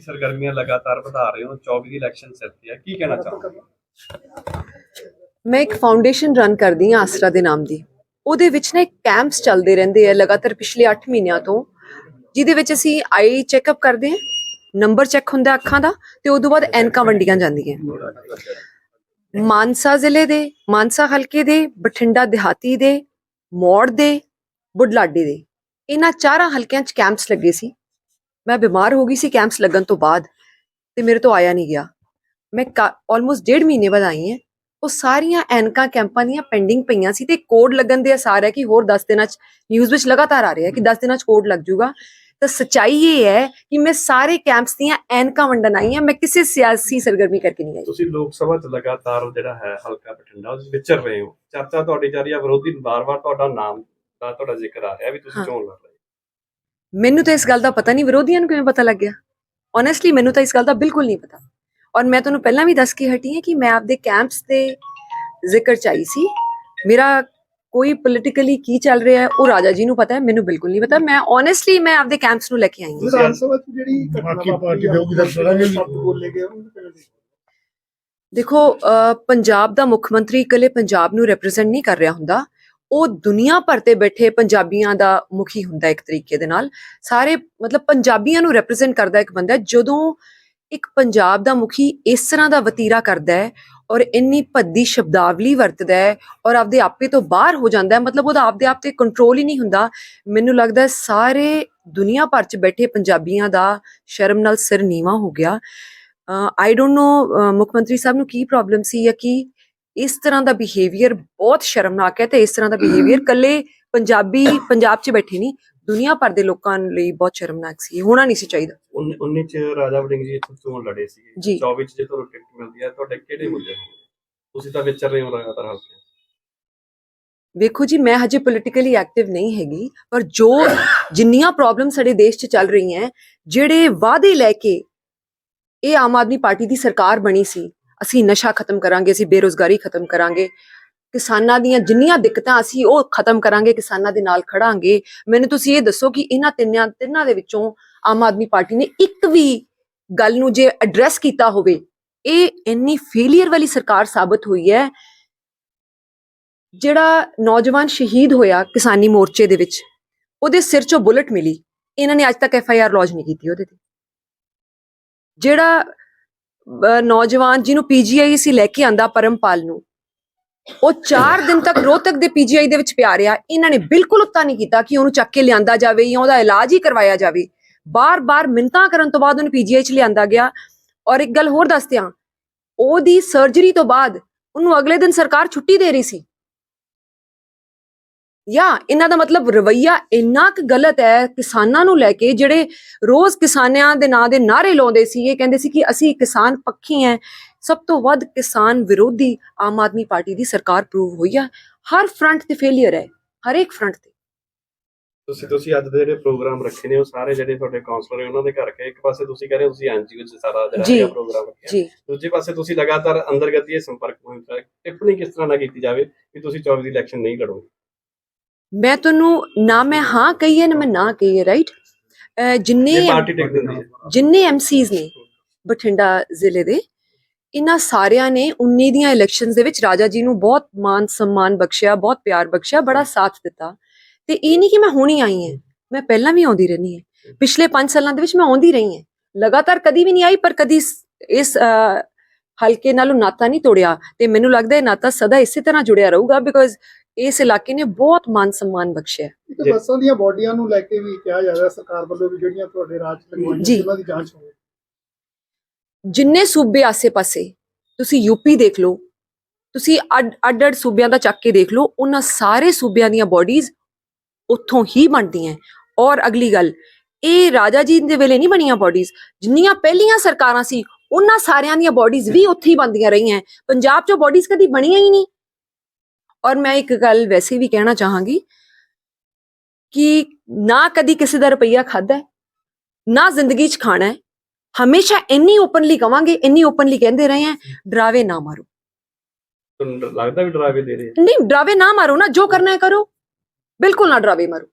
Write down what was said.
ਸਰਗਰਮੀਆਂ ਲਗਾਤਾਰ ਵਧਾ ਰਹੇ ਹੋ? 24 ਦੀ ਇਲੈਕਸ਼ਨ ਸਿਰ ਤੇ ਹੈ ਕੀ ਕਹਿਣਾ ਚਾਹੋਗੇ? ਮੈਂ ਇੱਕ ਫਾਊਂਡੇਸ਼ਨ ਰਨ ਕਰਦੀ ਹਾਂ ਆਸਰਾ ਦੇ ਨਾਮ ਦੀ। ਉਹਦੇ ਵਿੱਚ ਨਾ ਕੈਂਪਸ ਚੱਲਦੇ ਰਹਿੰਦੇ ਆ ਲਗਾਤਾਰ ਪਿਛਲੇ 8 ਮਹੀਨਿਆਂ ਤੋਂ ਜਿਹਦੇ ਵਿੱਚ ਅਸੀਂ ਆਈ ਚੈੱਕਅਪ ਕਰਦੇ ਹਾਂ। ਨੰਬਰ ਚੈੱਕ ਹੁੰਦਾ ਅੱਖਾਂ ਦਾ ਤੇ ਉਦੋਂ ਬਾਅਦ ਐਨਕਾਂ ਵੰਡੀਆਂ ਜਾਂਦੀਆਂ। ਮਾਨਸਾ ਜ਼ਿਲ੍ਹੇ ਦੇ ਮਾਨਸਾ ਹਲਕੇ ਦੇ ਬਠਿੰਡਾ ਦਿਹਾਤੀ ਦੇ ਮੌੜ ਦੇ ਬੁਢਲਾਡੇ ਦੇ। ਇਹਨਾਂ ਚਾਰਾਂ ਹਲਕਿਆਂ 'ਚ ਕੈਂਪਸ ਲੱਗੇ ਸੀ। ਮੈਂ ਬਿਮਾਰ ਹੋ ਗਈ ਸੀ ਕੈਂਪਸ ਲੱਗਣ ਤੋਂ ਬਾਅਦ ਤੇ ਮੇਰੇ ਤੋਂ ਆਇਆ ਨਹੀਂ ਗਿਆ। ਮੈਂ ਆਲਮੋਸਟ ਡੇਢ ਮਹੀਨੇ ਬਾਅਦ ਆਈ ਹਾਂ। ਉਹ ਸਾਰੀਆਂ ਐਨਕਾਂ ਕੈਂਪਾਂ ਦੀਆਂ ਪੈਂਡਿੰਗ ਪਈਆਂ ਸੀ ਤੇ ਕੋਡ ਲੱਗਣ ਦੇ ਅਸਾਰ ਹੈ ਕਿ ਹੋਰ 10 ਦਿਨਾਂ ਚ ਨਿਊਜ਼ ਵਿੱਚ ਲਗਾਤਾਰ ਆ ਰਿਹਾ ਹੈ ਕਿ 10 ਦਿਨਾਂ ਚ ਕੋਡ ਲੱਗ ਜਾਊਗਾ। ਤਾਂ ਸਚਾਈ ਇਹ ਹੈ ਕਿ ਮੈਂ ਸਾਰੇ ਕੈਂਪਸ ਦੀਆਂ ਐਨਕਾਂ ਵੰਡਣ ਆਈ ਹਾਂ। ਮੈਂ ਕਿਸੇ ਸਿਆਸੀ ਸਰਗਰਮੀ ਕਰਕੇ ਨਹੀਂ ਆਈ। ਤੁਸੀਂ ਲੋਕ ਸਭਾ ਚ ਲਗਾਤਾਰ ਜਿਹੜਾ ਹੈ ਹਲਕਾ ਬਠਿੰਡਾ ਉਸ ਵਿੱਚ ਵਿਚਰ ਰਹੇ ਹੋ। ਚਰਚਾ ਤੁਹਾਡੀ ਜਾ ਰਹੀ ਹੈ ਵਿਰੋਧੀ ਵਾਰ-ਵਾਰ ਤੁਹਾਡਾ ਨਾਮ ਦਾ ਤੁਹਾਡਾ ਜ਼ਿਕਰ ਆ ਰਿਹਾ ਵੀ ਤੁਸੀਂ। ਚੋਣ ਲੜ ਰਹੇ ਮੈਨੂੰ ਤਾਂ ਇਸ ਗੱਲ ਦਾ ਪਤਾ ਨਹੀਂ ਵਿਰੋਧੀਆਂ ਨੂੰ ਕਿਵੇਂ ਪਤਾ ਲੱਗ ਗਿਆ? ਓਨੈਸਟਲੀ ਮੈਨੂੰ ਤਾਂ ਇਸ ਗੱਲ ਦਾ ਬਿਲਕੁਲ ਨਹੀਂ ਪਤਾ। ਔਰ ਮੈਂ ਤੁਹਾਨੂੰ ਪਹਿਲਾਂ ਵੀ ਦੱਸ ਕੇ ਹਟੀ ਹਾਂ ਕਿ ਮੈਂ ਆਪਦੇ ਕੈਂਪਸ ਦੇ ਜ਼ਿਕਰ ਚਾਹੀ ਸੀ। ਮੇਰਾ ਕੋਈ ਪੋਲਿਟਿਕਲੀ ਕੀ ਚੱਲ ਰਿਹਾ ਹੈ ਉਹ ਰਾਜਾ ਜੀ ਨੂੰ ਪਤਾ ਹੈ ਮੈਨੂੰ ਬਿਲਕੁਲ ਨਹੀਂ ਪਤਾ ਮੈਂ ਓਨੈਸਟਲੀ ਮੈਂ ਆਪਦੇ ਕੈਂਪਸ ਨੂੰ ਲੈ ਕੇ ਆਈ ਹਾਂ ਵਿਧਾਨ ਸਭਾ ਚ ਜਿਹੜੀ ਬਾਕੀ ਪਾਰਟੀ ਦੇ ਹੋਊਗੀ ਤਾਂ ਕਰਾਂਗੇ ਵੀ। ਸ਼ਬਦ ਬੋਲੇ ਗਏ ਉਹਨੂੰ ਕਿਵੇਂ ਦੇਖਦੇ ਹੋ? ਦੇਖੋ ਪੰਜਾਬ ਦਾ ਮੁੱਖ ਮੰਤਰੀ ਇਕੱਲੇ ਪੰਜਾਬ ਨੂੰ ਰਿਪਰੈਜ਼ੈਂਟ ਨਹੀਂ ਕਰ ਰਿਹਾ ਹੁੰਦਾ ਉਹ ਦੁਨੀਆ ਭਰ ਤੇ ਬੈਠੇ ਪੰਜਾਬੀਆਂ ਦਾ ਮੁਖੀ ਹੁੰਦਾ ਇੱਕ ਤਰੀਕੇ ਦੇ ਨਾਲ ਸਾਰੇ ਮਤਲਬ ਪੰਜਾਬੀਆਂ ਨੂੰ ਰਿਪਰੈਜ਼ੈਂਟ ਕਰਦਾ ਇੱਕ ਬੰਦਾ। ਜਦੋਂ ਇੱਕ ਪੰਜਾਬ ਦਾ ਮੁਖੀ ਇਸ ਤਰ੍ਹਾਂ ਦਾ ਵਤੀਰਾ ਕਰਦਾ ਹੈ ਔਰ ਇੰਨੀ ਭੱਦੀ ਸ਼ਬਦਾਵਲੀ ਵਰਤਦਾ ਹੈ ਔਰ ਆਪਦੇ ਆਪੇ ਤੋਂ ਬਾਹਰ ਹੋ ਜਾਂਦਾ ਹੈ ਮਤਲਬ ਉਹਦਾ ਆਪਦੇ ਆਪ ਤੇ ਕੰਟਰੋਲ ਹੀ ਨਹੀਂ ਹੁੰਦਾ। ਮੈਨੂੰ ਲੱਗਦਾ ਸਾਰੇ ਦੁਨੀਆ ਭਰ ਚ ਬੈਠੇ ਪੰਜਾਬੀਆਂ ਦਾ ਸ਼ਰਮ ਨਾਲ ਸਿਰ ਨੀਵਾ ਹੋ ਗਿਆ। ਆਈ ਡੋਨਟ ਨੋ ਮੁੱਖ ਮੰਤਰੀ ਸਾਹਿਬ ਨੂੰ ਕੀ ਪ੍ਰੋਬਲਮ ਸੀ ਜਾਂ ਕੀ ਇਸ ਤਰ੍ਹਾਂ ਦਾ ਬਿਹੇਵੀਅਰ ਬਹੁਤ ਸ਼ਰਮਨਾਕ ਹੈ ਤੇ ਇਸ ਤਰ੍ਹਾਂ ਦਾ ਬਿਹੇਵੀਅਰ ਕੱਲੇ ਪੰਜਾਬੀ ਪੰਜਾਬ 'ਚ ਬੈਠੇ ਨਹੀਂ ਦੁਨੀਆ ਭਰ ਦੇ ਲੋਕਾਂ ਲਈ ਬਹੁਤ ਸ਼ਰਮਨਾਕ ਸੀ ਇਹ ਹੋਣਾ ਨਹੀਂ ਸੀ ਚਾਹੀਦਾ। 19 ਚ ਰਾਜਾ ਵੜਿੰਗ ਜੀ ਇੱਥੋਂ ਚੋਣ ਲੜੇ ਸੀ ਜੀ। 24 ਚ ਜੇ ਤੁਹਾਨੂੰ ਟਿਕਟ ਮਿਲਦੀ ਹੈ ਤੁਹਾਡੇ ਕਿਹੜੇ ਮੁੱਦੇ ਤੁਸੀਂ ਤਾਂ ਵਿਚਰ ਰਹੇ ਹੋ ਲਗਾਤਾਰ ਹਲਕੇ ਵੇਖੋ ਜੀ ਮੈਂ ਹਜੇ ਪੋਲਿਟਿਕਲੀ ਐਕਟਿਵ ਨਹੀਂ ਹੈਗੀ ਪਰ ਜੋ ਜਿੰਨੀਆਂ ਪ੍ਰੋਬਲਮ ਸਾਡੇ ਦੇਸ਼ 'ਚ ਚੱਲ ਰਹੀਆਂ ਜਿਹੜੇ ਵਾਅਦੇ ਲੈ ਕੇ ਇਹ ਆਮ ਆਦਮੀ ਪਾਰਟੀ ਦੀ ਸਰਕਾਰ ਬਣੀ ਸੀ ਅਸੀਂ ਨਸ਼ਾ ਖਤਮ ਕਰਾਂਗੇ ਅਸੀਂ ਬੇਰੋਜ਼ਗਾਰੀ ਖਤਮ ਕਰਾਂਗੇ ਕਿਸਾਨਾਂ ਦੀਆਂ ਜਿੰਨੀਆਂ ਦਿੱਕਤਾਂ ਅਸੀਂ ਉਹ ਖਤਮ ਕਰਾਂਗੇ ਕਿਸਾਨਾਂ ਦੇ ਨਾਲ ਖੜਾਂਗੇ। ਮੈਨੂੰ ਤੁਸੀਂ ਇਹ ਦੱਸੋ ਕਿ ਇਹਨਾਂ ਤਿੰਨਾਂ ਤਿੰਨਾਂ ਦੇ ਵਿੱਚੋਂ ਆਮ ਆਦਮੀ ਪਾਰਟੀ ਨੇ ਇੱਕ ਵੀ ਗੱਲ ਨੂੰ ਜੇ ਐਡਰੈਸ ਕੀਤਾ ਹੋਵੇ ਇਹ ਇੰਨੀ ਫੇਲਿਅਰ ਵਾਲੀ ਸਰਕਾਰ ਸਾਬਤ ਹੋਈ ਹੈ ਜਿਹੜਾ ਨੌਜਵਾਨ ਸ਼ਹੀਦ ਹੋਇਆ ਕਿਸਾਨੀ ਮੋਰਚੇ ਦੇ ਵਿੱਚ ਉਹਦੇ ਸਿਰ 'ਚੋਂ ਬੁਲਟ ਮਿਲੀ। ਇਹਨਾਂ ਨੇ ਅੱਜ ਤੱਕ ਐਫ ਆਈ ਆਰ ਲੌਂਚ ਨਹੀਂ ਕੀਤੀ ਉਹਦੇ ਤੇ। ਜਿਹੜਾ ਅਹ, ਨੌਜਵਾਨ ਜਿਹਨੂੰ ਪੀਜੀਆਈ ਸੀ ਲੈ ਕੇ ਆਂਦਾ ਪਰਮਪਾਲ ਨੂੰ ਉਹ 4 ਦਿਨ ਤੱਕ ਰੋਹਤਕ ਦੇ ਪੀਜੀਆਈ ਦੇ ਵਿੱਚ ਪਿਆ ਰਿਹਾ। ਇਹਨਾਂ ਨੇ ਬਿਲਕੁਲ ਉੱਤਾ ਨਹੀਂ ਕੀਤਾ ਕਿ ਉਹਨੂੰ ਚੱਕ ਕੇ ਲਿਆਂਦਾ ਜਾਵੇ ਜਾਂ ਉਹਦਾ ਇਲਾਜ ਹੀ ਕਰਵਾਇਆ ਜਾਵੇ। ਬਾਰ-ਬਾਰ ਮਿੰਤਾਂ ਕਰਨ ਤੋਂ ਬਾਅਦ ਉਹਨੂੰ ਪੀਜੀਆਈ 'ਚ ਲਿਆਂਦਾ ਗਿਆ। ਔਰ ਇੱਕ ਗੱਲ ਹੋਰ ਦੱਸ ਦਿਆਂ, ਉਹਦੀ ਸਰਜਰੀ ਤੋਂ ਬਾਅਦ ਉਹਨੂੰ ਅਗਲੇ ਦਿਨ ਸਰਕਾਰ ਛੁੱਟੀ ਦੇ ਰਹੀ ਸੀ। ਯਾ, ਇਹਨਾਂ ਦਾ ਮਤਲਬ ਰਵਈਆ ਇੰਨਾ ਕੁ ਗਲਤ ਹੈ, ਕਿਸਾਨਾਂ ਨੂੰ ਲੈ ਕੇ ਜਿਹੜੇ ਰੋਜ਼ ਕਿਸਾਨਾਂ ਦੇ ਨਾਂ ਦੇ ਨਾਰੇ ਲਾਉਂਦੇ ਸੀ, ਇਹ ਕਹਿੰਦੇ ਸੀ ਕਿ ਅਸੀਂ ਕਿਸਾਨ ਪੱਖੀ ਹੈ ਸਭ ਤੋਂ ਵੱਧ ਕਿਸਾਨ ਵਿਰੋਧੀ ਆਮ ਆਦਮੀ ਪਾਰਟੀ ਦੀ ਸਰਕਾਰ ਪ੍ਰੂਵ ਹੋਈ ਹੈ ਹਰ ਫਰੰਟ ਤੇ ਫੇਲਿਅਰ ਹੈ ਹਰ ਇੱਕ ਫਰੰਟ ਤੇ। ਤੁਸੀਂ ਤੁਸੀਂ ਅੱਜ ਦੇ ਜਿਹੜੇ ਪ੍ਰੋਗਰਾਮ ਰੱਖੇ ਨੇ ਉਹ ਸਾਰੇ ਜਿਹੜੇ ਤੁਹਾਡੇ ਕਾਉਂਸਲਰ ਨੇ ਉਹਨਾਂ ਦੇ ਕਰਕੇ ਇੱਕ ਪਾਸੇ ਤੁਸੀਂ ਕਹਿ ਰਹੇ ਹੋ ਤੁਸੀਂ ਐਨਜੀਓ ਚ ਸਾਰਾ। ਜਿਹੜਾ ਪ੍ਰੋਗਰਾਮ ਰੱਖਿਆ। ਦੂਜੇ ਪਾਸੇ ਤੁਸੀਂ ਲਗਾਤਾਰ ਅੰਦਰਗਤੀ ਸੰਪਰਕ ਮੁਹਿੰਮ ਟਿੱਪਣੀ ਕਿਸ ਤਰ੍ਹਾਂ ਨਾਲ ਕੀਤੀ ਜਾਵੇ ਕਿ ਤੁਸੀਂ 24 ਦੀ ਇਲੈਕਸ਼ਨ ਨਹੀਂ ਲੜੋਗੇ? ਮੈਂ ਤੁਹਾਨੂੰ ਨਾ ਮੈਂ ਹਾਂ ਕਹੀ ਹੈ ਨਾ ਮੈਂ ਨਾ ਕਹੀ ਹੈ ਰਾਈਟ ਜਿੰਨੇ ਜਿੰਨੇ ਐਮਸੀਜ਼ ਨੇ ਬਠਿੰਡਾ ਜ਼ਿਲ੍ਹੇ ਦੇ ਇਹਨਾਂ ਸਾਰਿਆਂ ਨੇ 19 ਦੀਆਂ ਇਲੈਕਸ਼ਨਸ ਦੇ ਵਿੱਚ ਰਾਜਾ ਜੀ ਨੂੰ ਬਹੁਤ ਮਾਨ ਸਨਮਾਨ ਬਖਸ਼ਿਆ ਬਹੁਤ ਪਿਆਰ ਬਖਸ਼ਿਆ ਬੜਾ ਸਾਥ ਦਿੱਤਾ। ਤੇ ਇਹ ਨਹੀਂ ਕਿ ਮੈਂ ਹੁਣੀ ਆਈ ਹਾਂ ਮੈਂ ਪਹਿਲਾਂ ਵੀ ਆਉਂਦੀ ਰਹਿਣੀ ਹੈ। ਪਿਛਲੇ 5 ਸਾਲਾਂ ਦੇ ਵਿੱਚ ਮੈਂ ਆਉਂਦੀ ਰਹੀ ਹਾਂ। ਲਗਾਤਾਰ ਕਦੀ ਵੀ ਨਹੀਂ ਆਈ ਪਰ ਕਦੀ ਇਸ- ਹਲਕੇ ਨਾਲੋਂ ਨਾਤਾ ਨਹੀਂ ਤੋੜਿਆ। ਤੇ ਮੈਨੂੰ ਲੱਗਦਾ ਇਹ ਨਾਤਾ ਸਦਾ ਇਸੇ ਤਰ੍ਹਾਂ ਜੁੜਿਆ ਰਹੂਗਾ ਬਿਕੋਜ਼ ਇਸ ਇਲਾਕੇ ਨੇ ਬਹੁਤ ਮਾਨ ਸਨਮਾਨ ਬਖਸ਼ਿਆ। ਜੀ। ਬੱਸਾਂ ਦੀਆਂ ਬੋਡੀਆਂ ਨੂੰ ਲੈ ਕੇ ਵੀ ਕਿਹਾ ਜਾ ਰਿਹਾ ਸਰਕਾਰ ਵੱਲੋਂ ਵੀ ਜਿਹੜੀਆਂ ਤੁਹਾਡੇ ਰਾਜ ਚ ਲਗਵਾਈਆਂ। ਉਹਨਾਂ ਦੀ ਜਾਂਚ ਹੋਵੇ ਜਿੰਨੇ ਸੂਬੇ ਆਸੇ-ਪਾਸੇ, ਤੁਸੀਂ ਯੂਪੀ ਦੇਖ ਲਓ, ਤੁਸੀਂ ਅੱਡ ਅੱਡ ਅੱਡ ਸੂਬਿਆਂ ਦਾ ਚੱਕ ਕੇ ਦੇਖ ਲਓ, ਉਹਨਾਂ ਸਾਰੇ ਸੂਬਿਆਂ ਦੀਆਂ ਬਾਡੀਜ਼ ਉੱਥੋਂ ਹੀ ਬਣਦੀਆਂ। ਔਰ ਅਗਲੀ ਗੱਲ, ਇਹ ਰਾਜਾ ਜੀ ਦੇ ਵੇਲੇ ਨਹੀਂ ਬਣੀਆਂ ਬਾਡੀਜ਼ ਜਿੰਨੀਆਂ ਪਹਿਲੀਆਂ ਸਰਕਾਰਾਂ ਸੀ, ਉਹਨਾਂ ਸਾਰਿਆਂ ਦੀਆਂ ਬਾਡੀਜ਼ ਵੀ ਉੱਥੇ ਹੀ ਬਣਦੀਆਂ ਰਹੀਆਂ। ਪੰਜਾਬ 'ਚੋਂ ਬਾਡੀਜ਼ ਕਦੀ ਬਣੀਆਂ ਹੀ ਨਹੀਂ। ਔਰ ਮੈਂ ਇੱਕ ਗੱਲ ਵੈਸੇ ਵੀ ਕਹਿਣਾ ਚਾਹਾਂਗੀ ਕਿ ਨਾ ਕਦੀ ਕਿਸੇ ਦਾ ਰੁਪਈਆ ਖਾਦਾ ਨਾ ਜ਼ਿੰਦਗੀ 'ਚ ਖਾਣਾ ਹੈ ਹਮੇਸ਼ਾ ਇੰਨੀ ਓਪਨਲੀ ਕਵਾਂਗੇ ਇੰਨੀ ਓਪਨਲੀ ਕਹਿੰਦੇ ਰਹੇ ਆ ਡਰਾਵੇ ਨਾ ਮਾਰੋ ਤੁਹਾਨੂੰ ਲੱਗਦਾ ਵੀ ਡਰਾਵੇ ਦੇ ਰਹੇ ਆ? ਨਹੀਂ ਡਰਾਵੇ ਨਾ ਮਾਰੋ ਨਾ ਜੋ ਕਰਨਾ ਹੈ ਕਰੋ ਬਿਲਕੁਲ ਨਾ ਡਰਾਵੇ ਮਾਰੋ